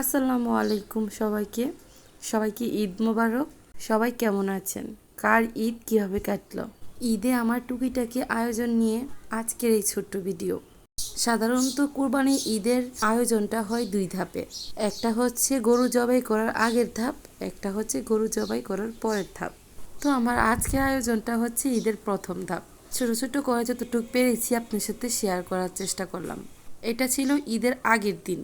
আসসালামু আলাইকুম সবাইকে। সবাইকে ঈদ মোবারক। সবাই কেমন আছেন? কার ঈদ কীভাবে কাটল? ঈদে আমার টুকিটাকি আয়োজন নিয়ে আজকের এই ছোট্ট ভিডিও। সাধারণত কুরবানি ঈদের আয়োজনটা হয় দুই ধাপে। একটা হচ্ছে গরু জবাই করার আগের ধাপ, একটা হচ্ছে গরু জবাই করার পরের ধাপ। তো আমার আজকের আয়োজনটা হচ্ছে ঈদের প্রথম ধাপ। ছোট ছোট করে যতটুকু পেরেছি আপনার সাথে শেয়ার করার চেষ্টা করলাম। এটা ছিল ঈদের আগের দিন।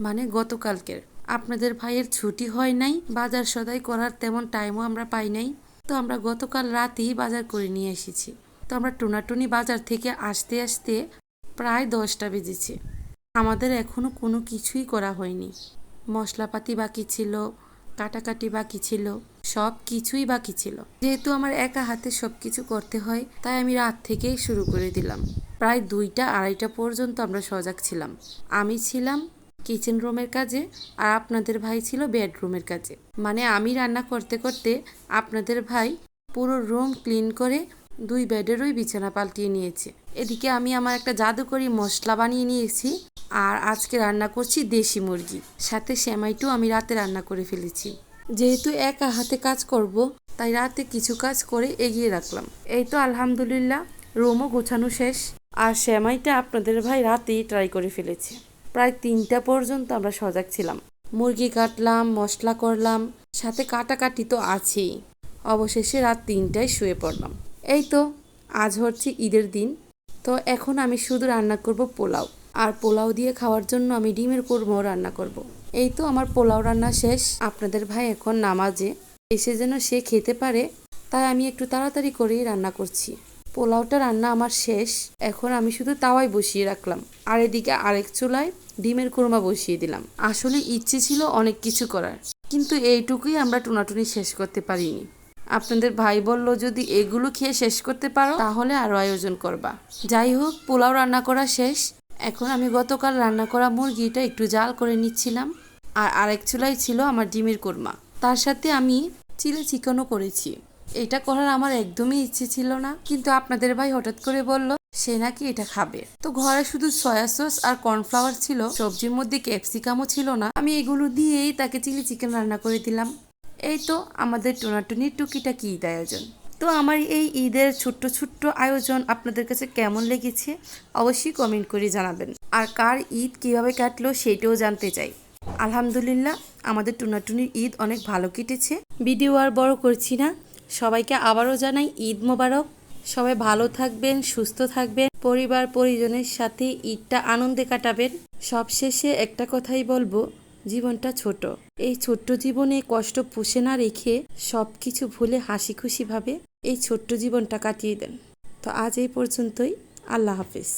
মানে গতকালকের। আপনাদের ভাইয়ের ছুটি হয় নাই, বাজার সদাই করার তেমন টাইমও আমরা পাই নাই। তো আমরা গতকাল রাতেই বাজার করে নিয়ে এসেছি। তো আমরা টোনাটুনি বাজার থেকে আসতে আসতে প্রায় দশটা বেজেছে। আমাদের এখনও কোনো কিছুই করা হয়নি। মশলাপাতি বাকি ছিল, কাটাকাটি বাকি ছিল, সব কিছুই বাকি ছিল। যেহেতু আমার একা হাতে সব কিছু করতে হয়, তাই আমি রাত থেকেই শুরু করে দিলাম। প্রায় দুইটা, আড়াইটা পর্যন্ত আমরা সজাগ ছিলাম। আমি ছিলাম কিচেন রুমের কাজে আর আপনাদের ভাই ছিল বেডরুমের কাজে। মানে আমি রান্না করতে করতে আপনাদের ভাই পুরো রুম ক্লিন করে দুই বেডেরই বিছানা পাল্টিয়ে নিয়েছে। এদিকে আমি আমার একটা জাদুকরি মশলা বানিয়ে নিয়েছি আর আজকে রান্না করছি দেশি মুরগি। সাথে সেমাইটু আমি রাতে রান্না করে ফেলেছি। যেহেতু একা হাতে কাজ করব, তাই রাতে কিছু কাজ করে এগিয়ে রাখলাম। এই তো আলহামদুলিল্লাহ রুমও গোছানো শেষ। আর সেমাইটা আপনাদের ভাই রাতেই ট্রাই করে ফেলেছে। প্রায় তিনটা পর্যন্ত আমরা সজাগ ছিলাম। মুরগি কাটলাম, মশলা করলাম, সাথে কাটাকাটি তো আছেই। অবশেষে রাত তিনটায় শুয়ে পড়লাম। এই তো, আজ হচ্ছে ঈদের দিন। তো এখন আমি শুধু রান্না করব পোলাও। আর পোলাও দিয়ে খাওয়ার জন্য আমি ডিমের কোরমাও রান্না করব। এই তো আমার পোলাও রান্না শেষ। আপনাদের ভাই এখন নামাজে। এসে যেন সে খেতে পারে, তাই আমি একটু তাড়াতাড়ি করেই রান্না করছি। পোলাওটা রান্না আমার শেষ। এখন আমি শুধু তাওয়াই বসিয়ে রাখলাম। আর এদিকে আরেক চুলায় ডিমের কোরমা বসিয়ে দিলাম। আসলে ইচ্ছে ছিল অনেক কিছু করার, কিন্তু এইটুকুই আমরা টুনাটুনি শেষ করতে পারিনি। আপনাদের ভাই বলল, যদি এগুলো খেয়ে শেষ করতে পারো, তাহলে আরও আয়োজন করবা। যাই হোক, পোলাও রান্না করা শেষ। এখন আমি গতকাল রান্না করা মুরগিটা একটু জাল করে নিচ্ছিলাম। আর আরেক চুলাই ছিল আমার ডিমের কোরমা। তার সাথে আমি চিলি চিকেনও করেছি। এটা করার আমার একদমই ইচ্ছে ছিল না। কিন্তু আপনাদের ভাই হঠাৎ করে বলল, সে নাকি এটা খাবে? তো ঘরে শুধু সয়া সস আর কর্নফ্লাওয়ার ছিল, সবজির মধ্যে ক্যাপসিকামও ছিল না। আমি এগুলো দিয়েই তাকে চিলি চিকেন রান্না করে দিলাম। এই তো আমাদের টোনাটুনির টুকিটাকি ঈদ আয়োজন। তো আমার এই ঈদের ছোট্ট ছোট্ট আয়োজন আপনাদের কাছে কেমন লেগেছে অবশ্যই কমেন্ট করে জানাবেন। আর কার ঈদ কীভাবে কাটলো সেটাও জানতে চাই। আলহামদুলিল্লাহ, আমাদের টুনাটুনির ঈদ অনেক ভালো কেটেছে। ভিডিও আর বড় করছি না। সবাইকে আবারও জানাই ঈদ মোবারক। সবাই ভালো থাকবেন, সুস্থ থাকবেন। পরিবার পরিজনের সাথে ঈদটা আনন্দে কাটাবেন। সবশেষে একটা কথাই বলব, জীবনটা ছোট। এই ছোট্ট জীবনে কষ্ট পুষে না রেখে সব কিছু ভুলে হাসি খুশিভাবে এই ছোট্ট জীবনটা কাটিয়ে দেন। তো আজ এই পর্যন্তই। আল্লাহ হাফিজ।